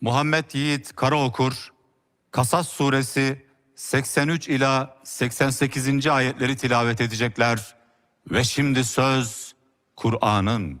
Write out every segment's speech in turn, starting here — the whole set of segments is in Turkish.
Muhammed Yiğit Karaokur, Kasas suresi 83 ila 88. ayetleri tilavet edecekler. Ve şimdi söz Kur'an'ın.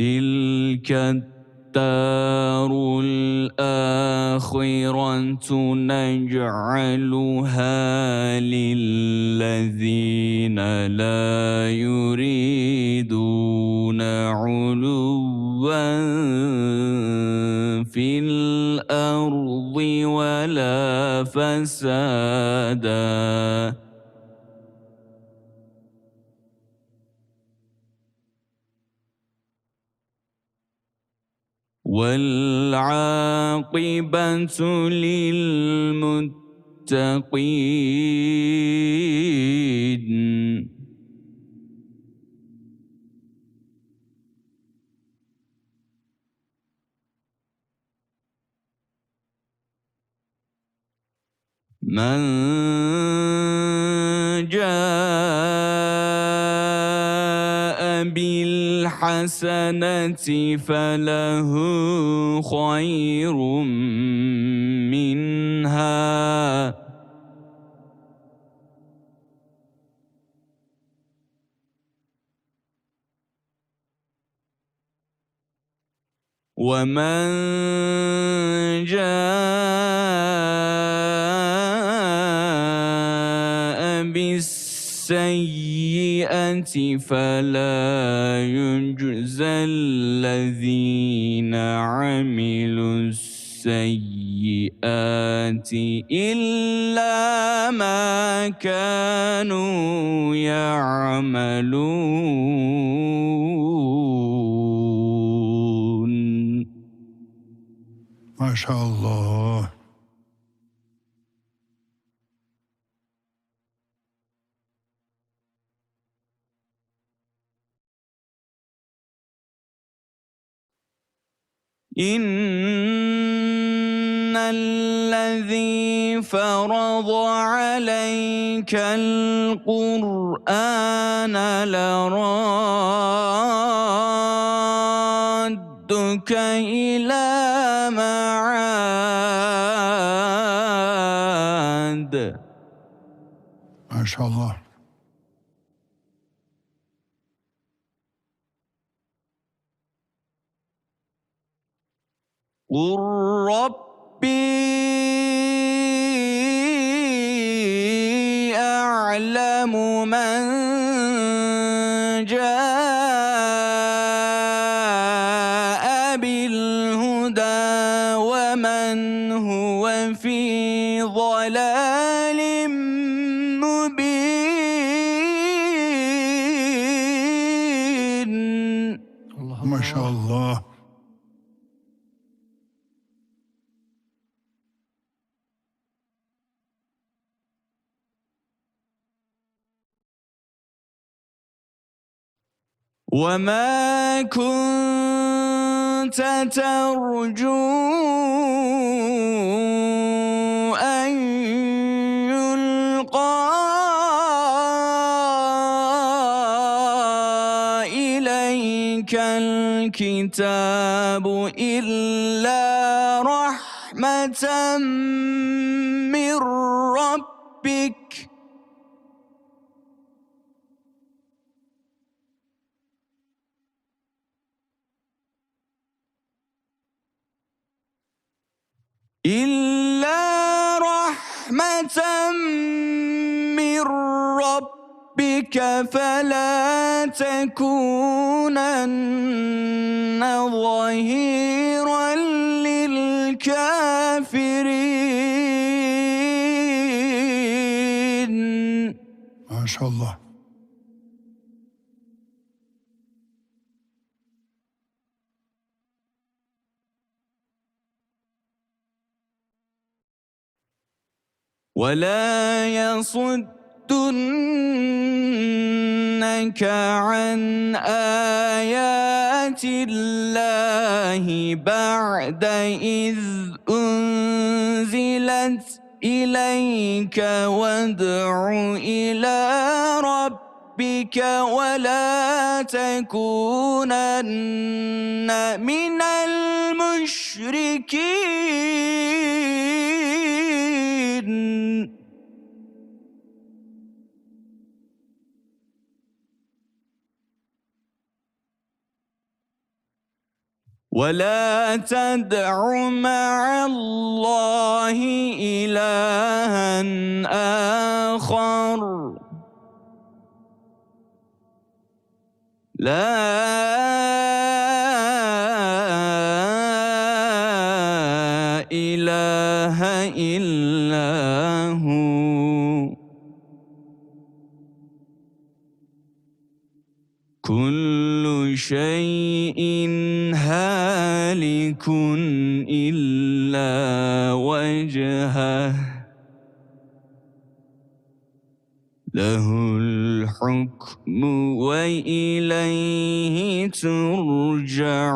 تلك الدار الآخرة نجعلها للذين لا يريدون علوا في الأرض ولا فسادا. والعاقبة للمتقين. من جاء بالحسنة فله خير منها. ومن جاء بالسيئة فلا يجزى الذين عملوا السيئات إلا ما كانوا يعملون Maşallah. إن الذي فرض عليك القرآن لرادك إلى معاد Maşallah. قل ربي وما كنت ترجو إلا رحمة من ربك فلا تكونن ظهيرا للكافرين. ما شاء الله. ولا يصدنك عن آيات الله بعد إذ أنزلت إليك وادع إلى ربك ولا تكونن من المشركين ولا تدع مع الله إلها آخر. لا إله إلا هو. كل شيء هالك إلا وجهه. له الحكم وإليه ترجعون.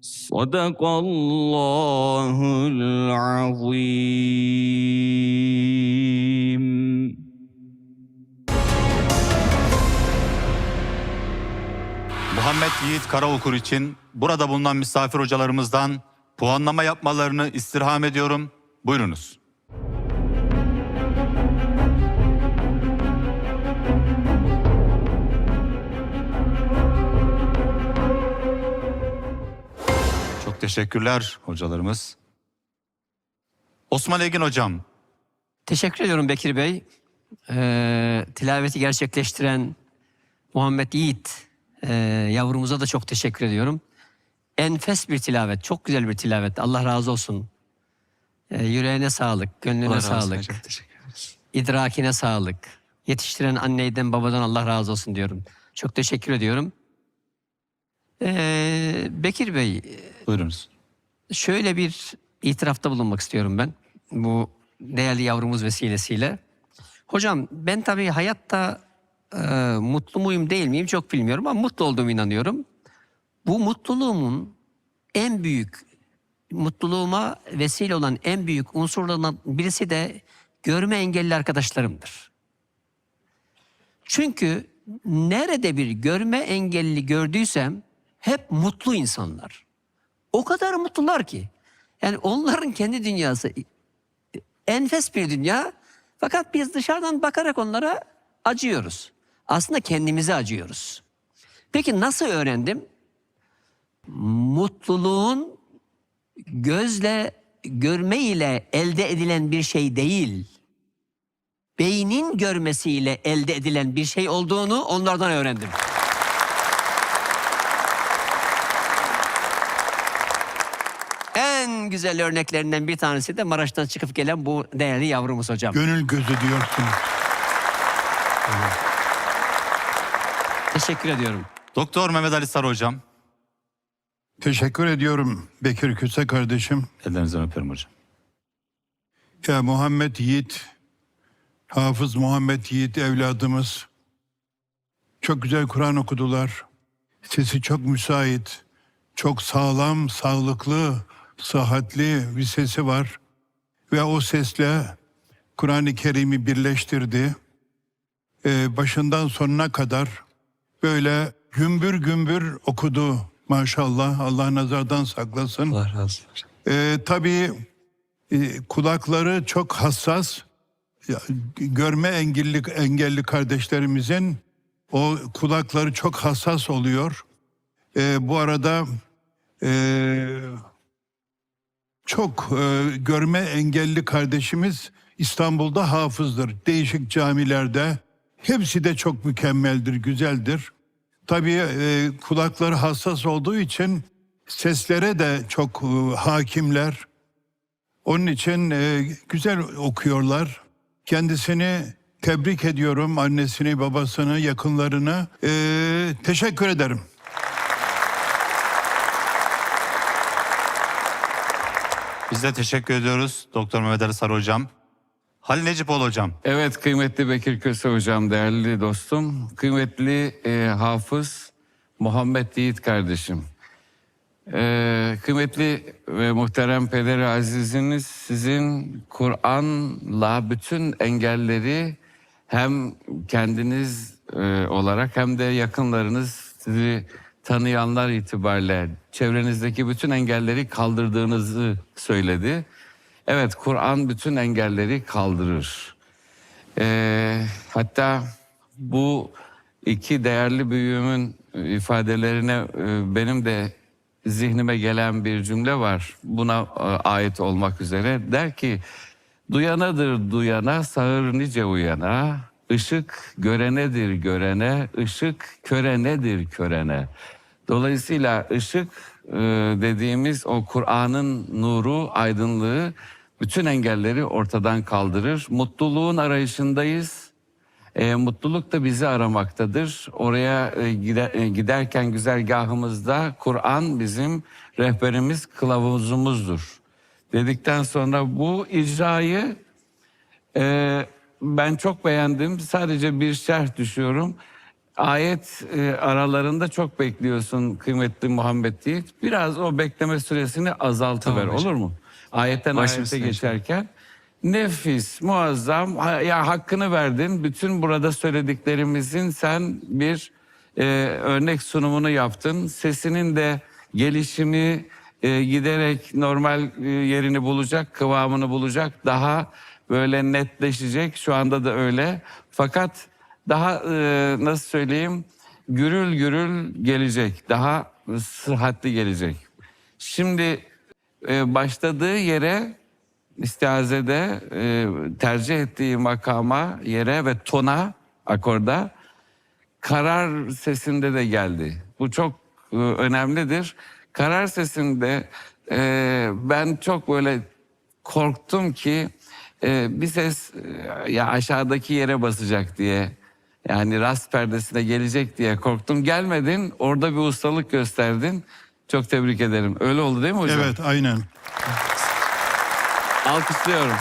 صدق الله العظيم. Muhammed Yiğit Karaokur için burada bulunan misafir hocalarımızdan puanlama yapmalarını istirham ediyorum. Buyurunuz. Çok teşekkürler hocalarımız. Osman Egin hocam, Teşekkür ediyorum Bekir Bey. Ee, tilaveti gerçekleştiren Muhammed Yiğit e, yavrumuza da çok teşekkür ediyorum. Enfes bir tilavet, çok güzel bir tilavet. Allah razı olsun. Ee, yüreğine sağlık, gönlüne sağlık, Çok teşekkür ederiz. idrakine sağlık. Yetiştiren anneyden babadan Allah razı olsun diyorum. Çok teşekkür ediyorum. Ee, Bekir Bey, buyurunuz. şöyle bir itirafta bulunmak istiyorum ben. Bu değerli yavrumuz vesilesiyle. Hocam ben tabii hayatta e, mutlu muyum değil miyim çok bilmiyorum ama mutlu olduğumu inanıyorum. Bu mutluluğumun en büyük, mutluluğuma vesile olan en büyük unsurlarından birisi de görme engelli arkadaşlarımdır. Çünkü nerede bir görme engelli gördüysem hep mutlu insanlar. O kadar mutlular ki. Yani onların kendi dünyası enfes bir dünya. Fakat biz dışarıdan bakarak onlara acıyoruz. Aslında kendimize acıyoruz. Peki nasıl öğrendim? Mutluluğun gözle görme ile elde edilen bir şey değil. Beynin görmesiyle elde edilen bir şey olduğunu onlardan öğrendim. En güzel örneklerinden bir tanesi de Maraş'tan çıkıp gelen bu değerli yavrumuz hocam. Gönül gözü diyorsun. Teşekkür ediyorum. Doktor Mehmet Ali Sarı hocam, Teşekkür ediyorum Bekir Küse kardeşim. ellerinizden öperim hocam. Ya Muhammed Yiğit, Hafız Muhammed Yiğit evladımız. Çok güzel Kur'an okudular. Sesi çok müsait. Çok sağlam, sağlıklı, sıhhatli bir sesi var. Ve o sesle Kur'an-ı Kerim'i birleştirdi. Ee, başından sonuna kadar böyle gümbür gümbür okudu maşallah. Allah nazardan saklasın. Allah razı olsun. Ee, tabii e, kulakları çok hassas. Ya, görme engelli engelli kardeşlerimizin O kulakları çok hassas oluyor. E, bu arada e, çok e, görme engelli kardeşimiz İstanbul'da hafızdır. Değişik camilerde. Hepsi de çok mükemmeldir, güzeldir. Tabii e, kulakları hassas olduğu için seslere de çok e, hakimler. Onun için e, güzel okuyorlar. Kendisini tebrik ediyorum. Annesini, babasını, yakınlarını. E, teşekkür ederim. Biz de teşekkür ediyoruz Doktor Mehmet Ali Sarı hocam. Halil Necipoğlu hocam. Evet kıymetli Bekir Köse hocam, değerli dostum, kıymetli e, hafız Muhammed Yiğit kardeşim. E, kıymetli ve muhterem pederi aziziniz sizin Kur'an'la bütün engelleri hem kendiniz e, olarak hem de yakınlarınız sizi tanıyanlar itibariyle çevrenizdeki bütün engelleri kaldırdığınızı söyledi. Evet Kur'an bütün engelleri kaldırır. Ee, hatta bu iki değerli büyüğümün ifadelerine e, benim de zihnime gelen bir cümle var. Buna e, ait olmak üzere. Der ki, duyanadır duyana, sağır nice uyana, ışık görenedir görene, ışık körenedir körene. Dolayısıyla ışık e, dediğimiz o Kur'an'ın nuru, aydınlığı bütün engelleri ortadan kaldırır. Mutluluğun arayışındayız. E, mutluluk da bizi aramaktadır. Oraya e, gide- e, giderken güzergahımızda Kur'an bizim rehberimiz, kılavuzumuzdur. Dedikten sonra bu icrayı e, ben çok beğendim. Sadece bir şerh düşüyorum. Ayet e, aralarında çok bekliyorsun kıymetli Muhammed Yiğit. Biraz o bekleme süresini azaltıver Tamam olur mu? Ayetten Başım ayete geçerken. Nefis, muazzam. Ha- Ya hakkını verdin. Bütün burada söylediklerimizin sen bir e, örnek sunumunu yaptın. Sesinin de gelişimi e, giderek normal e, yerini bulacak, kıvamını bulacak. Daha böyle netleşecek. Şu anda da öyle. Fakat daha e, nasıl söyleyeyim? Gürül gürül gelecek. Daha sıhhatli gelecek. Şimdi e, başladığı yere istihazede e, tercih ettiği makama, yere ve tona, akorda karar sesinde de geldi. Bu çok e, önemlidir. Karar sesinde ben çok böyle korktum ki bir ses ya aşağıdaki yere basacak diye. Yani rast perdesine gelecek diye korktum. Gelmedin, orada bir ustalık gösterdin. Çok tebrik ederim. Öyle oldu değil mi hocam? Evet, aynen. Alkışlıyorum.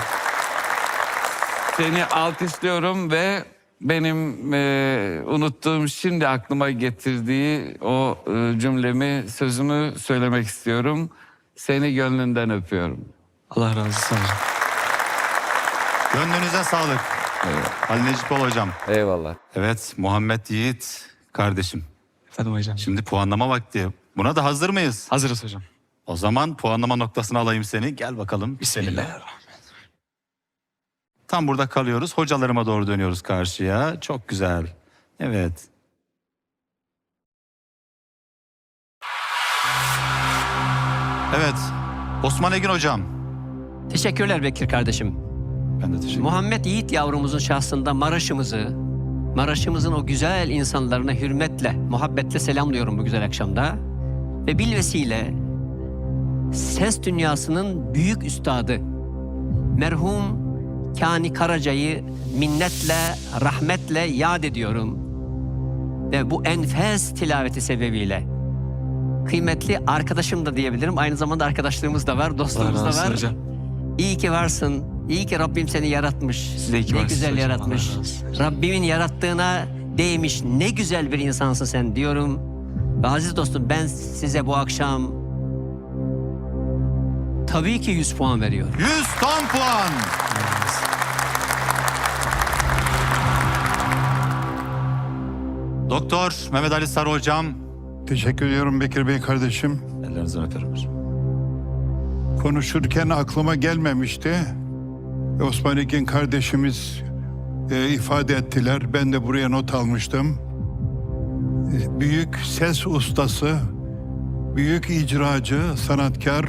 Seni alkışlıyorum ve benim e, unuttuğum şimdi aklıma getirdiği o e, cümlemi, sözümü söylemek istiyorum. Seni gönlünden öpüyorum. Allah razı olsun. Gönlünüze sağlık. Halil Necipoğlu hocam. Eyvallah. Evet Muhammed Yiğit kardeşim. Efendim hocam. Şimdi puanlama vakti. Buna da hazır mıyız? Hazırız hocam. O zaman puanlama noktasına alayım seni. Gel bakalım. Bismillahirrahmanirrahim. Tam burada kalıyoruz. Hocalarıma doğru dönüyoruz karşıya. Çok güzel. Evet. Evet. Osman Egin hocam. Teşekkürler Bekir kardeşim. Ben de teşekkür ederim. Muhammed Yiğit yavrumuzun şahsında Maraş'ımızı, Maraş'ımızın o güzel insanlarına hürmetle, muhabbetle selamlıyorum bu güzel akşamda. Ve bilvesiyle ses dünyasının büyük üstadı, merhum Kani Karaca'yı minnetle, rahmetle yad ediyorum. Ve bu enfes tilaveti sebebiyle kıymetli arkadaşım da diyebilirim. Aynı zamanda arkadaşlığımız da var, dostluğumuz da var. hocam. İyi ki varsın. İyi ki Rabbim seni yaratmış. Siz de iyi ki ne güzel hocam. yaratmış. Rabbimin yarattığına değmiş. Ne güzel bir insansın sen diyorum. Ve aziz dostum ben size bu akşam tabii ki 100 puan veriyorum. 100 tam puan. Doktor Mehmet Ali Sarı hocam. Teşekkür ediyorum Bekir Bey kardeşim. Ellerinizden öperim. Konuşurken aklıma gelmemişti. Osman Ekin kardeşimiz e, ifade ettiler. Ben de buraya not almıştım. büyük ses ustası, büyük icracı, sanatkar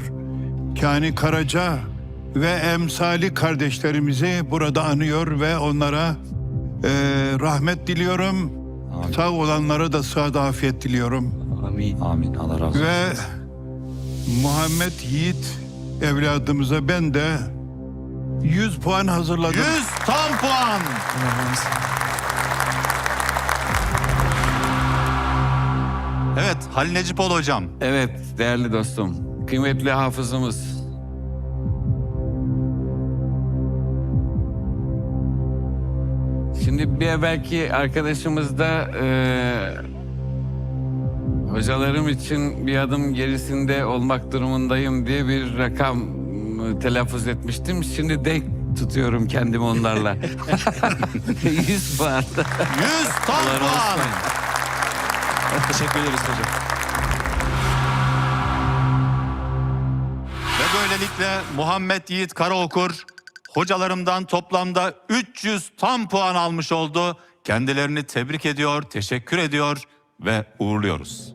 Kani Karaca ve emsali kardeşlerimizi burada anıyor ve onlara e, rahmet diliyorum. Sağ olanlara da sıhhat afiyet diliyorum. Amin. Amin. Allah razı olsun. Ve Muhammed Yiğit evladımıza ben de 100 puan hazırladım. 100 tam puan. Evet Halil Necipoğlu hocam. Evet değerli dostum, kıymetli hafızımız. Şimdi bir evvelki arkadaşımız da eee, hocalarım için bir adım gerisinde olmak durumundayım diye bir rakam telaffuz etmiştim. Şimdi denk tutuyorum kendimi onlarla. 100 puan. 100 tam Allah razı puan. Teşekkür ederiz hocam. Ve böylelikle Muhammed Yiğit Karaokur hocalarımdan toplamda 300 tam puan almış oldu. Kendilerini tebrik ediyor, teşekkür ediyor ve uğurluyoruz.